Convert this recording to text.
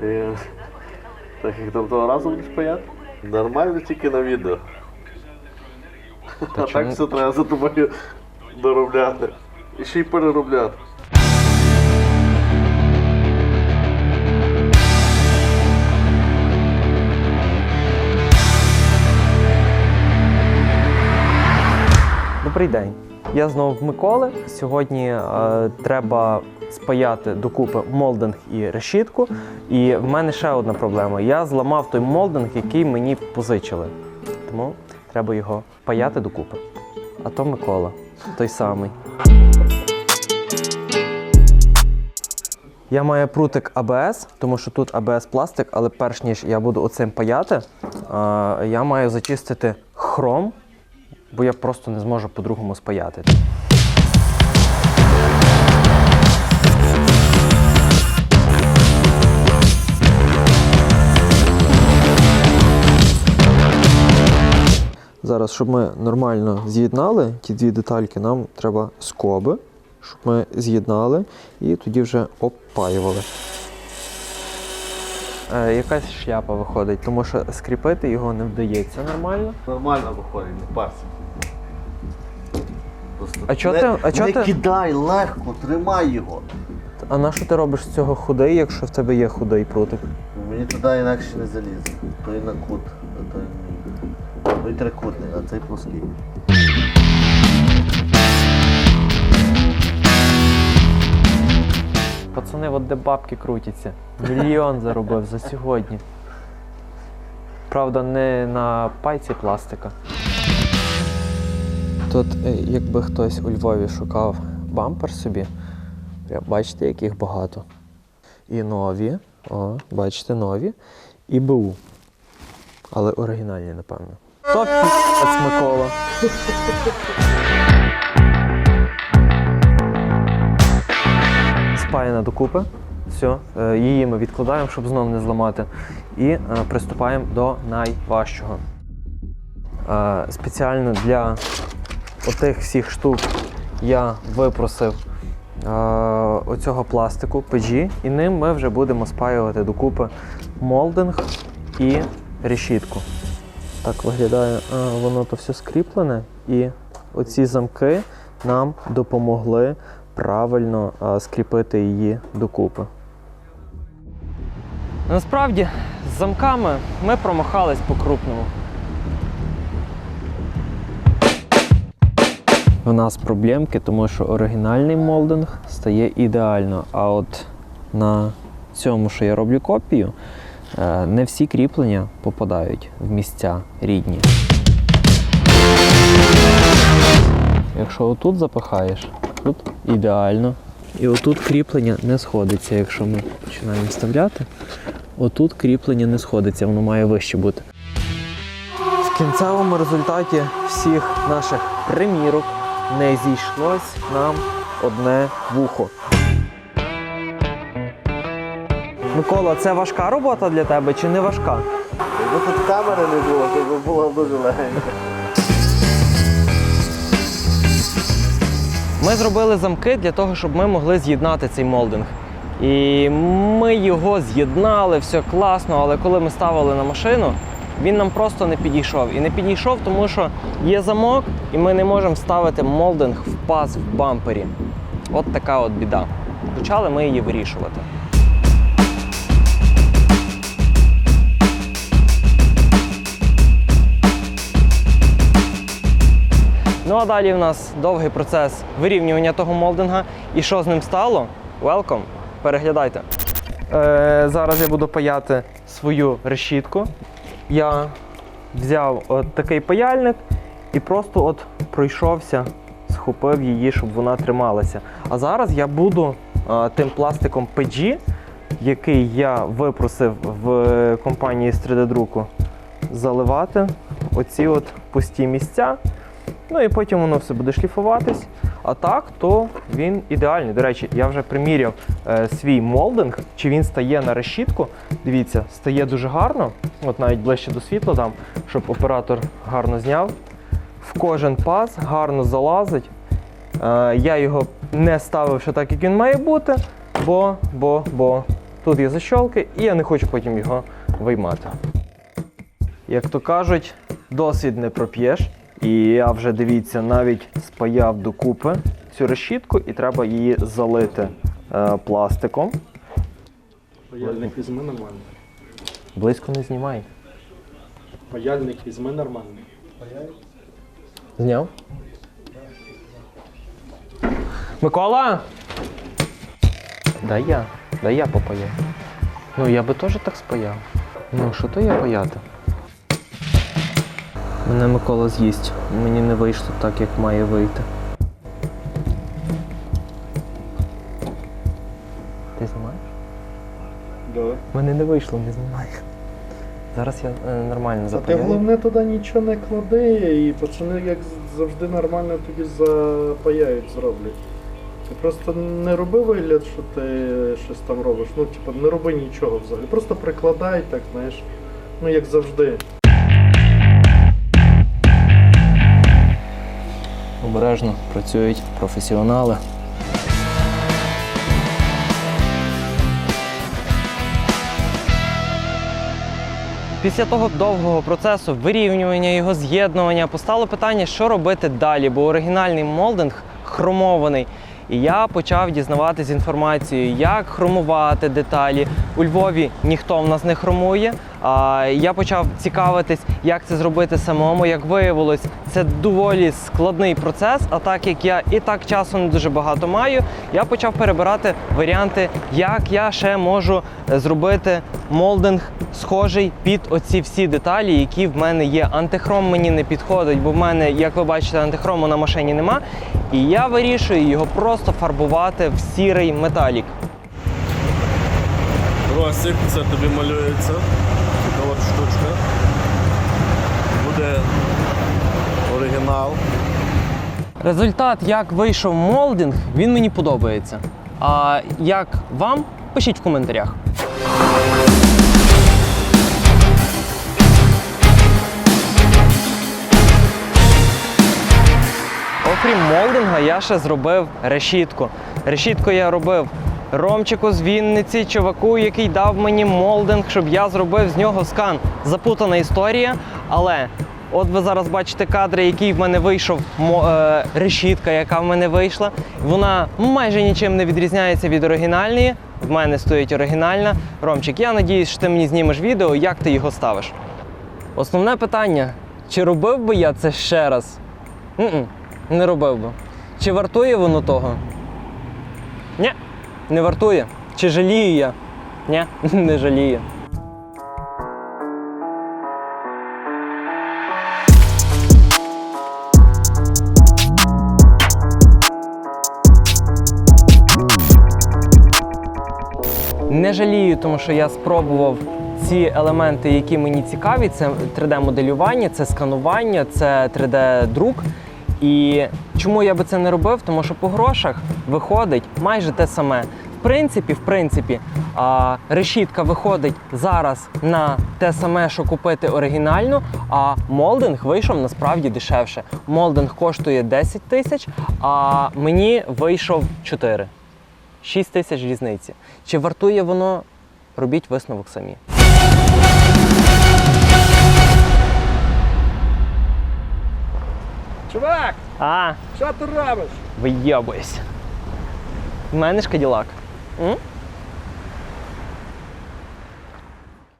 Ти так як там того разу будеш паяти? Нормально тільки на відео. а так все треба за тобою доробляти. І ще й переробляти. Добрий день. Я знову в Миколи. Сьогодні е, треба спаяти докупи молдинг і решітку. І в мене ще одна проблема. Я зламав той молдинг, який мені позичили. Тому треба його паяти докупи. А то Микола, той самий. Я маю прутик АБС, тому що тут АБС пластик, але перш ніж я буду оцим паяти, е, я маю зачистити хром, бо я просто не зможу по-другому спаяти. Зараз, щоб ми нормально з'єднали ті дві детальки, нам треба скоби, щоб ми з'єднали і тоді вже обпаювали. Е, якась шляпа виходить, тому що скріпити його не вдається нормально. Нормально виходить, не парся. Просто А чо не, ти- а чо не ти- кидай легко, тримай його. А на що ти робиш з цього худий, якщо в тебе є худий прутик? Мені туди інакше не залізе. Той на кут, а той ні. Той трикутний, а цей плоский. Пацани, от де бабки крутяться. Мільйон заробив за сьогодні. Правда, не на пайці пластика. Тут, е, якби хтось у Львові шукав бампер собі, бачите, яких багато. І нові, о, бачите, нові, і БУ. Але оригінальні, напевно. Топ Микола. Спаяна докупи. Все, її ми відкладаємо, щоб знову не зламати. І е, приступаємо до найважчого. Е, Спеціально для отих всіх штук я випросив е, оцього пластику PG, і ним ми вже будемо спаювати докупи молдинг і решітку. Так виглядає воно то все скріплене, і оці замки нам допомогли правильно скріпити її докупи. Насправді, з замками ми промахались по-крупному. У нас проблемки, тому що оригінальний молдинг стає ідеально. А от на цьому, що я роблю копію, е, не всі кріплення попадають в місця рідні. Якщо отут запихаєш, тут ідеально. І отут кріплення не сходиться, якщо ми починаємо вставляти. Отут кріплення не сходиться, воно має вище бути. В кінцевому результаті всіх наших примірок не зійшлось нам одне вухо. Микола, це важка робота для тебе чи не важка? Якби тут камери не було, то було дуже легенько. Ми зробили замки для того, щоб ми могли з'єднати цей молдинг. І ми його з'єднали, все класно, але коли ми ставили на машину, він нам просто не підійшов. І не підійшов, тому що є замок, і ми не можемо вставити молдинг в паз в бампері. От така от біда. Почали ми її вирішувати. Ну а далі в нас довгий процес вирівнювання того молдинга. І що з ним стало? Welcome! Переглядайте. Е, зараз я буду паяти свою решітку. Я взяв от такий паяльник і просто от пройшовся, схопив її, щоб вона трималася. А зараз я буду е, тим пластиком PG, який я випросив в компанії з 3D-друку, заливати оці от пусті місця. Ну і потім воно все буде шліфуватись. А так, то він ідеальний. До речі, я вже приміряв е, свій молдинг, чи він стає на решітку. Дивіться, стає дуже гарно. От навіть ближче до світла дам, щоб оператор гарно зняв. В кожен паз гарно залазить. Е, я його не ставив ще так, як він має бути, бо, бо, бо Тут є защолки, і я не хочу потім його виймати. Як то кажуть, досвід не проп'єш. І я вже дивіться, навіть спаяв докупи цю решітку, і треба її залити е, пластиком. Паяльник візьми нормально. Близько не знімай. Паяльник візьми нормально. Зняв? Микола! Дай я. Дай я попаяю. Ну я би теж так спаяв. Ну, що то я паяти? Мене Микола з'їсть. Мені не вийшло так, як має вийти. Ти знімаєш? Да. Мене не вийшло, не знімай. Зараз я е, нормально А ти запаяю. головне туди нічого не клади, і пацани, як завжди, нормально тоді запаяють, зроблять. Ти просто не роби вигляд, що ти щось там робиш. Ну, типу, не роби нічого взагалі. Просто прикладай, так, знаєш, ну як завжди. Обережно працюють професіонали. Після того довгого процесу вирівнювання його з'єднування постало питання, що робити далі, бо оригінальний молдинг хромований. І я почав дізнаватись інформацію, як хромувати деталі. У Львові ніхто в нас не хромує. Я почав цікавитись, як це зробити самому. Як виявилось, це доволі складний процес. А так як я і так часу не дуже багато маю, я почав перебирати варіанти, як я ще можу зробити молдинг схожий під оці всі деталі, які в мене є. Антихром мені не підходить, бо в мене, як ви бачите, антихрому на машині нема. І я вирішую його просто фарбувати в сірий металік. Росик, це тобі малюється. Така от штучка. Буде оригінал. Результат, як вийшов молдинг, він мені подобається. А як вам? Пишіть в коментарях. Окрім молдинга, я ще зробив решітку. Решітку я робив Ромчику з Вінниці, чуваку, який дав мені молдинг, щоб я зробив з нього скан. Запутана історія, але от ви зараз бачите кадри, який в мене вийшов е, решітка, яка в мене вийшла. Вона майже нічим не відрізняється від оригінальної. В мене стоїть оригінальна. Ромчик, я надіюсь, що ти мені знімеш відео, як ти його ставиш. Основне питання: чи робив би я це ще раз? м не робив би. Чи вартує воно того? Ні, не вартує. Чи жалію я? Ні, не жалію. Не жалію, тому що я спробував ці елементи, які мені цікаві. Це 3D-моделювання, це сканування, це 3D-друк. І чому я би це не робив? Тому що по грошах виходить майже те саме. В принципі, в принципі, а, решітка виходить зараз на те саме, що купити оригінальну, а молдинг вийшов насправді дешевше. Молдинг коштує 10 тисяч, а мені вийшов 4. 6 тисяч різниці. Чи вартує воно? Робіть висновок самі. Чувак, А, що ти робиш? вийобуюсь. В мене ж каділак. М?